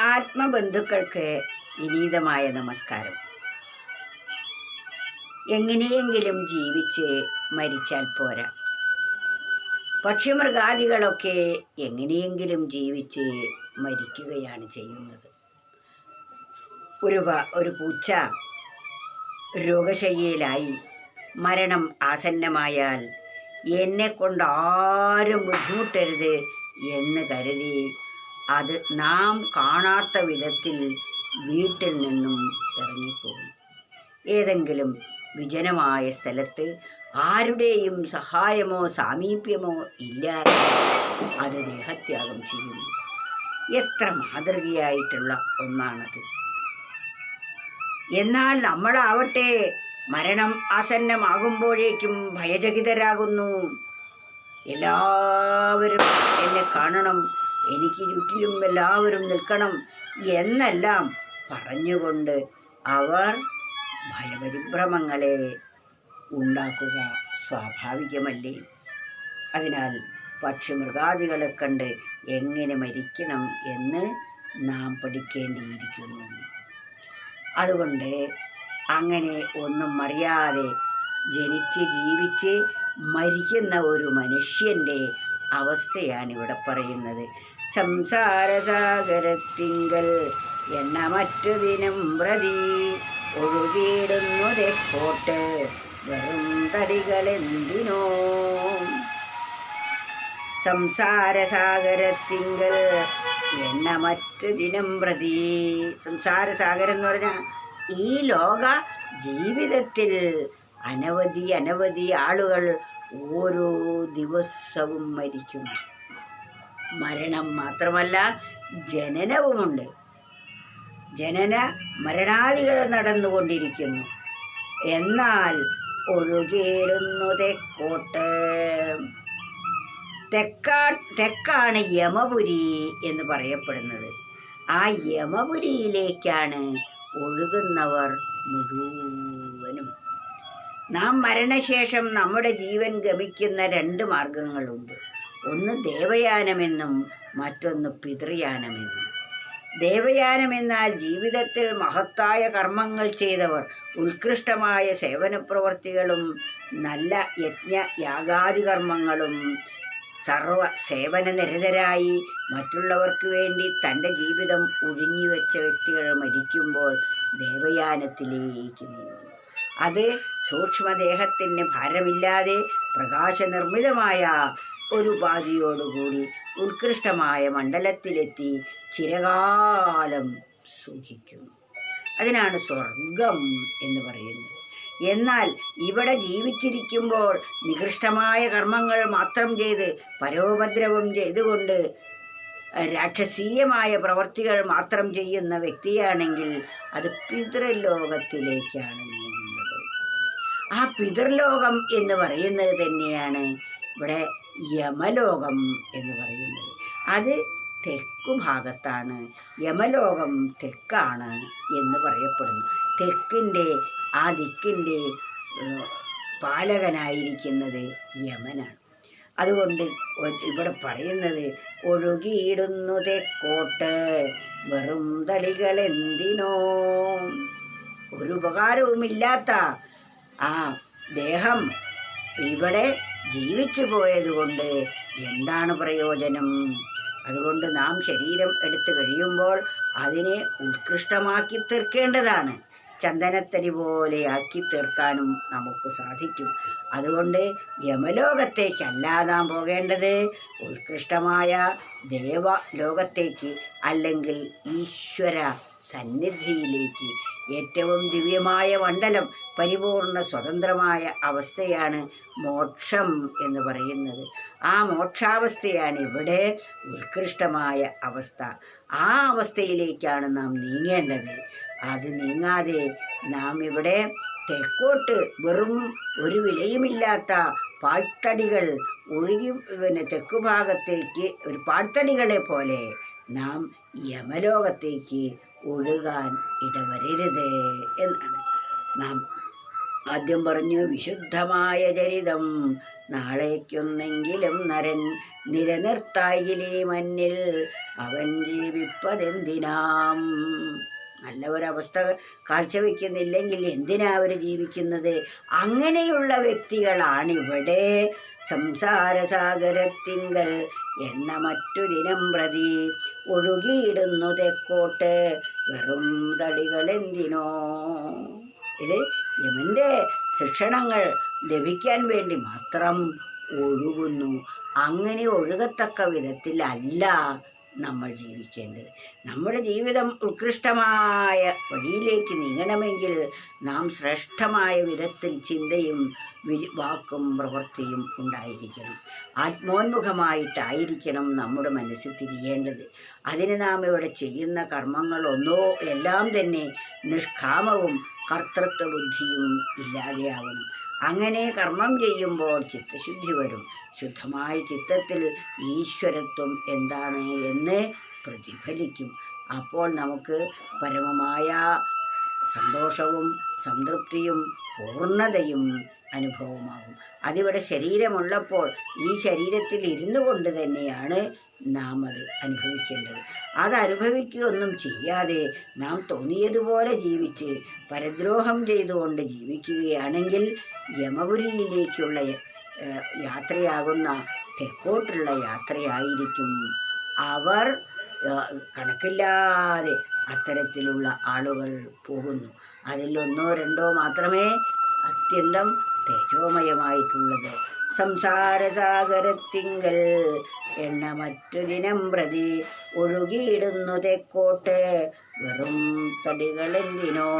ആത്മബന്ധുക്കൾക്ക് വിനീതമായ നമസ്കാരം. എങ്ങനെയെങ്കിലും ജീവിച്ച് മരിച്ചാൽ പോരാ. പക്ഷിമൃഗാദികളൊക്കെ എങ്ങനെയെങ്കിലും ജീവിച്ച് മരിക്കുകയാണ് ചെയ്യുന്നത്. ഒരു ഒരു പൂച്ച രോഗശയ്യയിലായി മരണം ആസന്നമായാൽ എന്നെ കൊണ്ട് ആരും ബുദ്ധിമുട്ടരുത് എന്ന് കരുതി അത് നാം കാണാത്ത വിധത്തിൽ വീട്ടിൽ നിന്നും ഇറങ്ങിപ്പോകും. ഏതെങ്കിലും വിജനമായ സ്ഥലത്ത് ആരുടെയും സഹായമോ സാമീപ്യമോ ഇല്ലാതെ അത് ദേഹത്യാഗം ചെയ്യുന്നു. എത്ര മാതൃകയായിട്ടുള്ള ഒന്നാണത്. എന്നാൽ നമ്മളാവട്ടെ മരണം ആസന്നമാകുമ്പോഴേക്കും ഭയചകിതരാകുന്നു. എല്ലാവരും എന്നെ കാണണം എനിക്ക് ചുറ്റിലും എല്ലാവരും നിൽക്കണം എന്നെല്ലാം പറഞ്ഞുകൊണ്ട് അവർ ഭയപരിഭ്രമങ്ങളെ ഉണ്ടാക്കുക സ്വാഭാവികമല്ലേ? അതിനാൽ പക്ഷിമൃഗാദികളെ കണ്ട് എങ്ങനെ മരിക്കണം എന്ന് നാം പഠിക്കേണ്ടിയിരിക്കുന്നു. അതുകൊണ്ട് അങ്ങനെ ഒന്നും അറിയാതെ ജനിച്ച് ജീവിച്ച് മരിക്കുന്ന ഒരു മനുഷ്യന്റെ അവസ്ഥയാണ് ഇവിടെ പറയുന്നത്. സംസാരസാഗരത്തിങ്കൽ. എണ്ണമറ്റു ദിനം പ്രതി ഒഴുകിയിടുന്നു തെക്കോട്ട് വെറും തടികളെന്തിനോ? സംസാരസാഗരത്തിങ്കൽ. എണ്ണമറ്റു ദിനം പ്രതി. സംസാരസാഗരം എന്ന് പറഞ്ഞാൽ ഈ ലോക ജീവിതത്തിൽ അനവധി അനവധി ആളുകൾ ഓരോ ദിവസവും മരിക്കും മരണം മാത്രമല്ല ജനനവുമുണ്ട്. ജനന മരണാദികൾ നടന്നുകൊണ്ടിരിക്കുന്നു. എന്നാൽ ഒഴുകിയിടുന്നു തെക്കോട്ട് തെക്കാ തെക്കാണ് യമപുരി എന്ന് പറയപ്പെടുന്നത്. ആ യമപുരിയിലേക്കാണ് ഒഴുകുന്നവർ മുഴുവനും. നാം മരണശേഷം നമ്മുടെ ജീവൻ ഗമിക്കുന്ന രണ്ട് മാർഗങ്ങളുണ്ട് ഒന്ന് ദേവയാനമെന്നും മറ്റൊന്ന് പിതൃയാനമെന്നും. ദേവയാനം എന്നാൽ ജീവിതത്തിൽ മഹത്തായ കർമ്മങ്ങൾ ചെയ്തവർ ഉത്കൃഷ്ടമായ സേവന പ്രവർത്തികളും നല്ല യജ്ഞ യാഗാദി കർമ്മങ്ങളും സർവ സേവന നിരതരായി മറ്റുള്ളവർക്ക് വേണ്ടി തന്റെ ജീവിതം ഒഴിഞ്ഞുവെച്ച വ്യക്തികൾ മരിക്കുമ്പോൾ ദേവയാനത്തിലേക്ക് നീങ്ങുന്നു. അത് സൂക്ഷ്മദേഹത്തിന് ഭാരമില്ലാതെ പ്രകാശനിർമ്മിതമായ ഒരു ഉപാധിയോടുകൂടി ഉത്കൃഷ്ടമായ മണ്ഡലത്തിലെത്തി ചിരകാലം സുഖിക്കുന്നു. അതിനാണ് സ്വർഗം എന്ന് പറയുന്നത്. എന്നാൽ ഇവിടെ ജീവിച്ചിരിക്കുമ്പോൾ നികൃഷ്ടമായ കർമ്മങ്ങൾ മാത്രം ചെയ്ത് പരോപദ്രവം ചെയ്തുകൊണ്ട് രാക്ഷസീയമായ പ്രവർത്തികൾ മാത്രം ചെയ്യുന്ന വ്യക്തിയാണെങ്കിൽ അത് പിതൃലോകത്തിലേക്കാണ് നീങ്ങുന്നത്. ആ പിതൃലോകം എന്ന് പറയുന്നത് തന്നെയാണ് ഇവിടെ യമലോകം എന്ന് പറയുന്നത്. അത് തെക്കു ഭാഗത്താണ്. യമലോകം തെക്കാണ് എന്ന് പറയപ്പെടുന്നു. തെക്കിന്റെ ആ ദിക്കിന്റെ പാലകനായിരിക്കുന്നത് യമനാണ്. അതുകൊണ്ട് ഇവിടെ പറയുന്നത് ഒഴുകിയിടുന്നു തെക്കോട്ട് വെറും തളികൾ എന്തിനോ ഒരു ഉപകാരവുമില്ലാത്ത ആ ദേഹം ഇവിടെ ജീവിച്ചു പോയതുകൊണ്ട് എന്താണ് പ്രയോജനം? അതുകൊണ്ട് നാം ശരീരം എടുത്തു കഴിയുമ്പോൾ അതിനെ ഉത്കൃഷ്ടമാക്കി തീർക്കേണ്ടതാണ്. ചന്ദനത്തരി പോലെ ആക്കി തീർക്കാനും നമുക്ക് സാധിക്കും. അതുകൊണ്ട് യമലോകത്തേക്കല്ല നാം പോകേണ്ടത്. ഉത്കൃഷ്ടമായ ദേവ ലോകത്തേക്ക് അല്ലെങ്കിൽ ഈശ്വര സന്നിധിയിലേക്ക് ഏറ്റവും ദിവ്യമായ മണ്ഡലം പരിപൂർണ സ്വതന്ത്രമായ അവസ്ഥയാണ് മോക്ഷം എന്ന് പറയുന്നത്. ആ മോക്ഷാവസ്ഥയാണ് ഇവിടെ ഉത്കൃഷ്ടമായ അവസ്ഥ. ആ അവസ്ഥയിലേക്കാണ് നാം നീങ്ങേണ്ടത്. അത് നീങ്ങാതെ നാം ഇവിടെ തെക്കോട്ട് വെറും ഒരു വിലയുമില്ലാത്ത പാഴ്ത്തടികൾ ഒഴുകി പിന്നെ തെക്കു ഭാഗത്തേക്ക് ഒരു പാഴ്ത്തടികളെ പോലെ നാം യമലോകത്തേക്ക് ഒഴുകാൻ ഇടവരരുത് എന്നാണ്. നാം ആദ്യം പറഞ്ഞു വിശുദ്ധമായ ചരിതം നാളേക്കൊന്നെങ്കിലും നരൻ നിലനിർത്തായിലേ മഞ്ഞിൽ? അവൻ ജീവിപ്പതെന്തിനാം? നല്ല ഒരവസ്ഥ കാഴ്ചവെക്കുന്നില്ലെങ്കിൽ എന്തിനാ അവർ ജീവിക്കുന്നത്? അങ്ങനെയുള്ള വ്യക്തികളാണിവിടെ സംസാരസാഗരത്തിങ്കൽ എണ്ണ മറ്റു ദിനം പ്രതി ഒഴുകിയിടുന്നു തെക്കോട്ട്. വെറും തടികളെന്തിനോ? ഇത് യമന്റെ ശിക്ഷണങ്ങൾ ലഭിക്കാൻ വേണ്ടി മാത്രം ഒഴുകുന്നു. അങ്ങനെ ഒഴുകത്തക്ക വിധത്തിലല്ല നമ്മൾ ജീവിക്കേണ്ടത്. നമ്മുടെ ജീവിതം ഉത്കൃഷ്ടമായ വഴിയിലേക്ക് നീങ്ങണമെങ്കിൽ നാം ശ്രേഷ്ഠമായ വിധത്തിൽ ചിന്തയും വാക്കും പ്രവൃത്തിയും ഉണ്ടായിരിക്കണം. ആത്മോന്മുഖമായിട്ടായിരിക്കണം നമ്മുടെ മനസ്സ് തിരിയേണ്ടത്. അതിന് നാം ഇവിടെ ചെയ്യുന്ന കർമ്മങ്ങൾ ഒന്നോ എല്ലാം തന്നെ നിഷ്കാമവും കർത്തൃത്വ ബുദ്ധിയും ഇല്ലാതെയാവണം. അങ്ങനെ കർമ്മം ചെയ്യുമ്പോൾ ചിത്തശുദ്ധി വരും. ശുദ്ധമായ ചിത്തത്തിൽ ഈശ്വരത്വം എന്താണ് എന്ന് പ്രതിഫലിക്കും. അപ്പോൾ നമുക്ക് പരമമായ സന്തോഷവും സംതൃപ്തിയും പൂർണതയും അനുഭവമാകും. അതിവിടെ ശരീരമുള്ളപ്പോൾ ഈ ശരീരത്തിൽ ഇരുന്നു കൊണ്ട് തന്നെയാണ് നാം അത് അനുഭവിക്കേണ്ടത്. അത് അനുഭവിക്കുകയൊന്നും ചെയ്യാതെ നാം തോന്നിയതുപോലെ ജീവിച്ച് പരദ്രോഹം ചെയ്തുകൊണ്ട് ജീവിക്കുകയാണെങ്കിൽ യമപുരിയിലേക്കുള്ള യാത്രയാകുന്ന തെക്കോട്ടുള്ള യാത്രയായിരിക്കും. അവർ കണക്കില്ലാതെ അത്തരത്തിലുള്ള ആളുകൾ പോകുന്നു. അതിൽ ഒന്നോ രണ്ടോ മാത്രമേ അത്യന്തം തേജോമയമായിട്ടുള്ളത്. സംസാരസാഗരത്തിങ്കൽ എണ്ണ മറ്റു ദിനം പ്രതി ഒഴുകിയിടുന്നു തെക്കോട്ട്. വെറും തടികളെന്തിനോ?